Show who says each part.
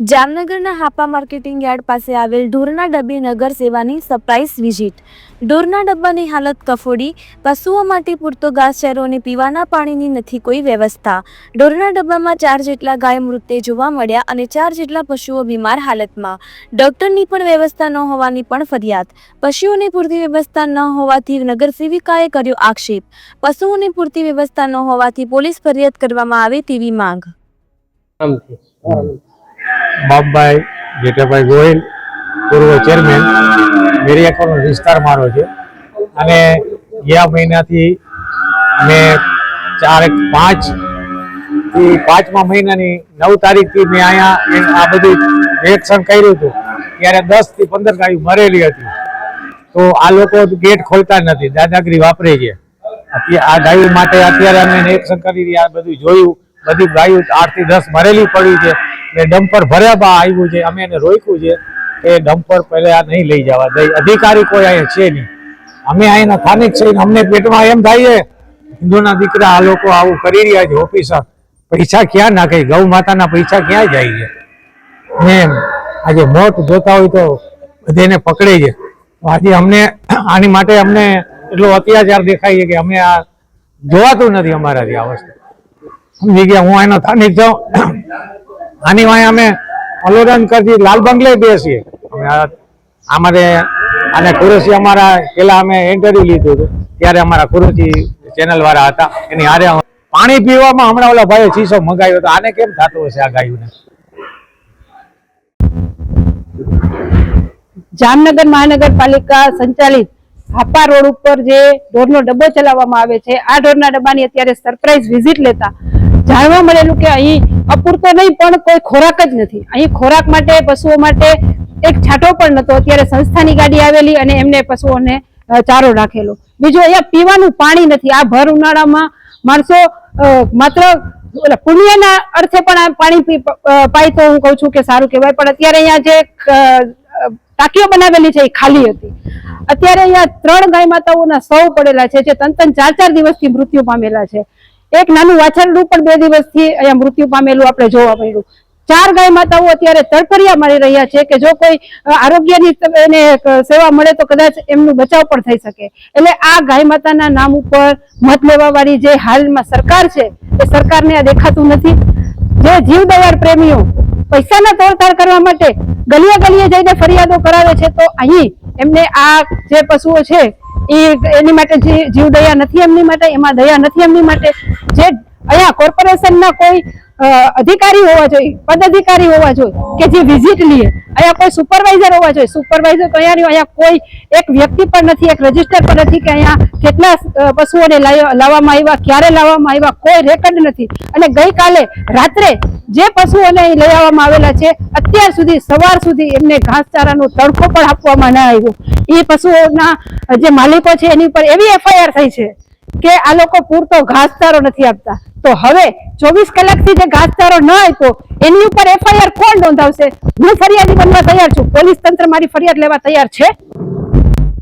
Speaker 1: જામનગરના Hapa marketing yard પાસે આવેલ ઢોરના ડબ્બે નગર સેવાની સરપ્રાઇઝ વિઝિટ ઢોરના ડબ્બાની હાલત કફોડી, પશુઓ માટે પૂરતો ઘાસચારો અને પીવાના પાણીની નથી કોઈ વ્યવસ્થા. ઢોરના ડબ્બામાં ચાર જેટલા ગાય મૃત્યુ જોવા મળ્યા અને ચાર જેટલા પશુઓ બીમાર હાલતમાં. ડોક્ટરની પણ વ્યવસ્થા ન હોવાની પણ ફરિયાદ. પશુઓની પૂરતી વ્યવસ્થા ન હોવાથી નગર સેવિકાએ કર્યો આક્ષેપ. પશુઓની પૂરતી વ્યવસ્થા ન હોવાથી પોલીસ ફરિયાદ કરવામાં આવે તેવી માંગ.
Speaker 2: બાપભાઈ, જેઠાભાઈ ગોહિલ, પૂર્વ ચેરમેન મેરિયાકોનો વિસ્તાર મારો છે. અને ગયા મહિનાથી મેં ચાર પાંચથી પાંચમા મહિનાની નવ તારીખથી મેં અહીંયા આ બધું નિરીક્ષણ કર્યું હતું. ત્યારે દસથી પંદર ગાડી મરેલી હતી. તો આ લોકો ગેટ ખોલતા નથી. દાદાગીરી વાપરે છે. આ ગાયું માટે અત્યારે અમે નિરીક્ષણ કરી આ બધું જોયું. બધી ગાયું આઠથી દસ મરેલી પડી છે. એટલે ડમ્પર ભર્યા આવ્યું છે, અમે એને રોક્યું છે એ ડમ્પર પહેલા નહીં લઈ જવા દઈ અધિકારી કોઈ અહીંયા છે નહીં. અમે અહીંના સ્થાનિક છે, અમને પેટમાં એમ થાય છે, હિન્દુના દીકરા આ લોકો આવું કરી રહ્યા છે, ઓફિસર. પૈસા ક્યાં નાખે? ગૌ માતાના પૈસા ક્યાં જાય છે? ને આજે મોત જોતા હોય તો બધેને પકડે છે. આજે અમને, આની માટે અમને એટલો અત્યાચાર દેખાય છે કે અમે આ જોવાતું નથી અમારાથી આ વસ્તુ. સમજી ગયા, હું એનો સ્થાનિક છું. આની વાય અમે અલોડન કરતી લાલ બંગલે બેસીએ અમે અમારે અને કુરેશી અમારા પેલા અમે ઇન્ટરવ્યુ લીધું હતું. ત્યારે અમારા કુરેશી ચેનલ વાળા હતા. એની હારે પાણી પીવામાં હમણાં ઓલા ભાઈ ચીસો મંગાવ્યો હતો. આને કેમ થતું હશે આ ગાયોને?
Speaker 3: જામનગર મહાનગરપાલિકા સંચાલિત હાપા રોડ ઉપર જે ઢોરનો ડબ્બો ચલાવવામાં આવે છે, આ ઢોરના ડબ્બાની અત્યારે સરપ્રાઇઝ વિઝિટ લેતા જાણવા મળેલું કે અહીં અપૂરતો નહીં, પણ કોઈ ખોરાક જ નથી. અહીં ખોરાક માટે, પશુઓ માટે એક છાંટો પણ નતો અત્યારે સંસ્થાની ગાડી આવેલી અને એમને પશુઓને ચારો રાખેલો બીજું અહીંયા પીવાનું પાણી નથી. આ ભર ઉનાળામાં માણસો માત્ર પુણ્યના અર્થે પણ આ પાણી પાય તો હું કહું છું કે સારું કહેવાય. પણ અત્યારે અહીંયા જે ટાંકીઓ બનાવેલી છે એ ખાલી હતી. અત્યારે અહીંયા ત્રણ ગાય માતાઓના સૌ પડેલા છે, જે ત્રણ ત્રણ ચાર ચાર દિવસથી મૃત્યુ પામેલા છે. એક નાનું વાછરડું પણ બે દિવસથી અહીંયા મૃત્યુ પામેલું આપણે જોવા મળ્યું. ચાર ગાય માતાઓ અત્યારે તરફરિયા મારી રહ્યા છે કે જો કોઈ આરોગ્યની એને સેવા મળે તો કદાચ એમનું બચાવ પણ થઈ શકે. એટલે આ ગાય માતાના નામ ઉપર મત લેવા વાળી જે હાલમાં સરકાર છે, એ સરકારને આ દેખાતું નથી. જે જીવ દયાળ પ્રેમીઓ પૈસાના તોડતાડ કરવા માટે ગલીએ ગલીએ જઈને ફરિયાદો કરાવે છે, તો અહીં એમને આ જે પશુઓ છે, એ એની માટે જીવ દયા નથી એમની માટે, એમાં દયા નથી એમની માટે. જે અહીંયા કોર્પોરેશનના કોઈ અધિકારી હોવા જોઈએ, પદાધિકારી હોવા જોઈએ કે જે વિઝિટ લે, અહીંયા કોઈ સુપરવાઇઝર હોવા જોઈએ. સુપરવાઇઝર તો અહીંયા અહીંયા કોઈ એક વ્યક્તિ પણ નથી, એક રજિસ્ટર પણ નથી કે અહીંયા કેટલા પશુઓને લાવવામાં આવ્યા, ક્યારે લાવવામાં આવ્યા, કોઈ રેકર્ડ નથી. અને ગઈકાલે રાત્રે જે પશુઓને લઈ આવવામાં આવેલા છે, અત્યાર સુધી, સવાર સુધી એમને ઘાસચારાનો તડકો પણ આપવામાં ના આવ્યો. એ પશુઓના જે માલિકો છે, એની ઉપર એવી એફઆઈઆર થઈ છે કે આ લોકો પૂરતો ઘાસચારો નથી આપતા. તો હવે ચોવીસ કલાકથી જે ઘાસચારો ન આપ્યો, એની ઉપર એફઆઈઆર કોણ નોંધાવશે? હું ફરિયાદી બનવા તૈયાર છું. પોલીસ તંત્ર મારી ફરિયાદ લેવા તૈયાર છે?